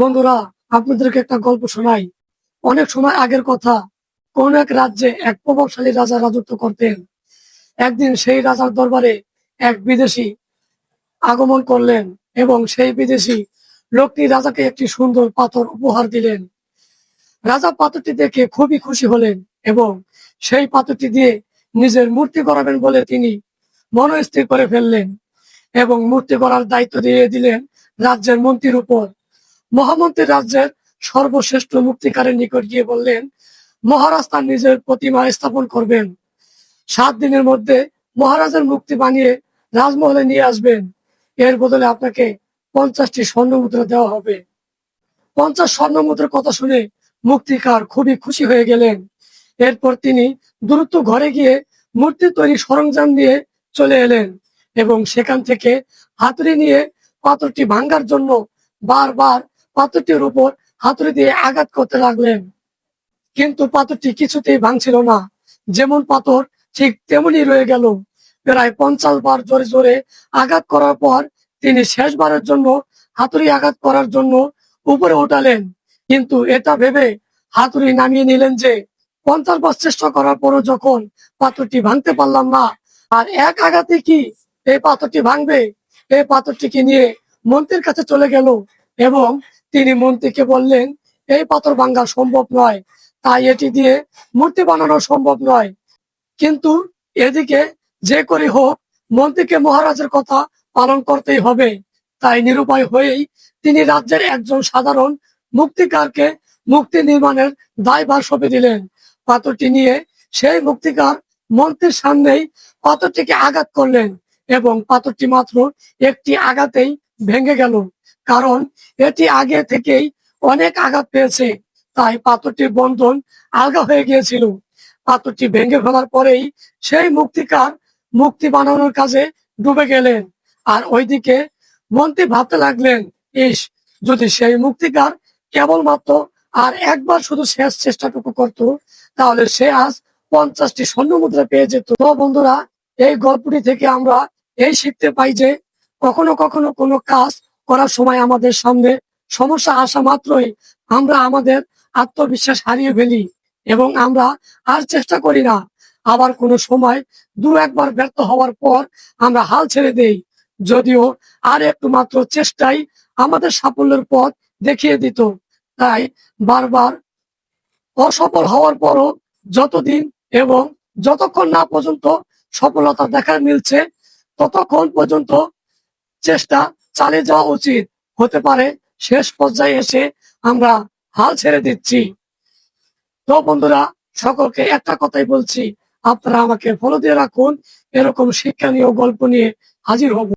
বন্ধুরা, আপনাদেরকে একটা গল্প শোনাই। অনেক সময় আগের কথা, কোন এক রাজ্যে এক প্রভাবশালী রাজা রাজত্ব করতেন। একদিন সেই রাজার দরবারে এক বিদেশি আগমন করলেন এবং সেই বিদেশি লোকটি রাজাকে একটি সুন্দর পাথর উপহার দিলেন। রাজা পাথরটি দেখে খুবই খুশি হলেন এবং সেই পাথরটি দিয়ে নিজের মূর্তি করাবেন বলে তিনি মনস্থির করে ফেললেন এবং মূর্তি করার দায়িত্ব দিয়ে দিলেন রাজ্যের মন্ত্রীর উপর। মহামন্ত্রী রাজ্যের সর্বশ্রেষ্ঠ মুক্তিকারের নিকট গিয়ে বললেন মহারাজ তার নিজের প্রতিমা স্থাপন করবেন। সাত দিনের মধ্যে মহারাজের মুক্তি বানিয়ে রাজমহলে নিয়ে আসবেন। এর বদলে আপনাকে পঞ্চাশটি স্বর্ণ মুদ্রা দেওয়া হবে। পঞ্চাশ স্বর্ণ মুদ্রার কথা শুনে মুক্তিকার খুবই খুশি হয়ে গেলেন। এরপর তিনি দ্রুত ঘরে গিয়ে মূর্তি তৈরি সরঞ্জাম নিয়ে চলে এলেন এবং সেখান থেকে হাতুড়ি নিয়ে পাথরটি ভাঙ্গার জন্য বারবার পাথরটির উপর হাতুড়ি দিয়ে আঘাত করতে লাগলেন। কিন্তু পাথরটি কিছুতেই ভাঙছিল না। যেমন পাথর, ঠিক তেমনি রয়ে গেল। প্রায় পঞ্চাশ বার জোরে জোরে আঘাত করার পর তিনি শেষবারের জন্য হাতুড়ি আঘাত করার জন্য উপরে উঠালেন। কিন্তু এটা ভেবে হাতুড়ি নামিয়ে নিলেন যে, পঞ্চাশ বার চেষ্টা করার পরও যখন পাথরটি ভাঙতে পারলাম না, আর এক আঘাতে কি এই পাথরটি ভাঙবে? এই পাথরটিকে নিয়ে মন্ত্রীর কাছে চলে গেল। এবং তিনি মন্ত্রীকে বললেন, এই পাথর ভাঙ্গা সম্ভব নয়। তাই এটি দিয়ে মূর্তি বানানো সম্ভব নয়। কিন্তু এদিকে যে করে হোক, মন্ত্রীকে মহারাজের কথা পালন করতেই হবে। তাই নিরুপায় হয়েই তিনি রাজ্যের একজন সাধারণ মুক্তিকারকে মুক্তি নির্মাণের দায়ভার সঁপে দিলেন। পাথরটি নিয়ে সেই মুক্তিকার মন্ত্রীর সামনেই পাথরটিকে আঘাত করলেন এবং পাথরটি মাত্র একটি আঘাতেই ভেঙে গেল। কারণ এটি আগে থেকেই অনেক আঘাত পেয়েছে। তাই পাথরটির বন্ধন আলগা হয়ে গিয়েছিল। পাথরটি ভেঙে ফেলার পরেই সেই মুক্তিকার মুক্তি বানানোর কাজে ডুবে গেলেন। আর ওইদিকে মন্ত্রী ভাবতে লাগলেন, ইস, যদি সেই মুক্তিকার কেবলমাত্র আর একবার শুধু শেষ চেষ্টাটুকু করত, তাহলে সে আজ পঞ্চাশটি স্বর্ণ মুদ্রা পেয়ে যেত। বন্ধুরা, এই গল্পটি থেকে আমরা এই শিখতে পাই যে কখনো কখনো কোনো কাজ করার সময় আমাদের সামনে সমস্যা আসা মাত্রই আমরা আমাদের আত্মবিশ্বাস হারিয়ে ফেলি এবং আমরা আর চেষ্টা করি না। আবার কোনো সময় দু একবার ব্যর্থ হওয়ার পর আমরা হাল ছেড়ে দেই, যদিও আর একটু মাত্র চেষ্টাই আমাদের সাফল্যের পথ দেখিয়ে দিত। তাই বারবার অসফল হওয়ার পরও যতদিন এবং যতক্ষণ না পর্যন্ত সফলতা দেখা মিলছে, ততক্ষণ পর্যন্ত চেষ্টা চালিয়ে যাওয়া উচিত। হতে পারে শেষ পর্যায়ে এসে আমরা হাল ছেড়ে দিচ্ছি। তো বন্ধুরা, সকলকে একটা কথাই বলছি। আপনারা আমাকে ফলো দিয়ে রাখুন। এরকম শিক্ষণীয় গল্প নিয়ে হাজির হব।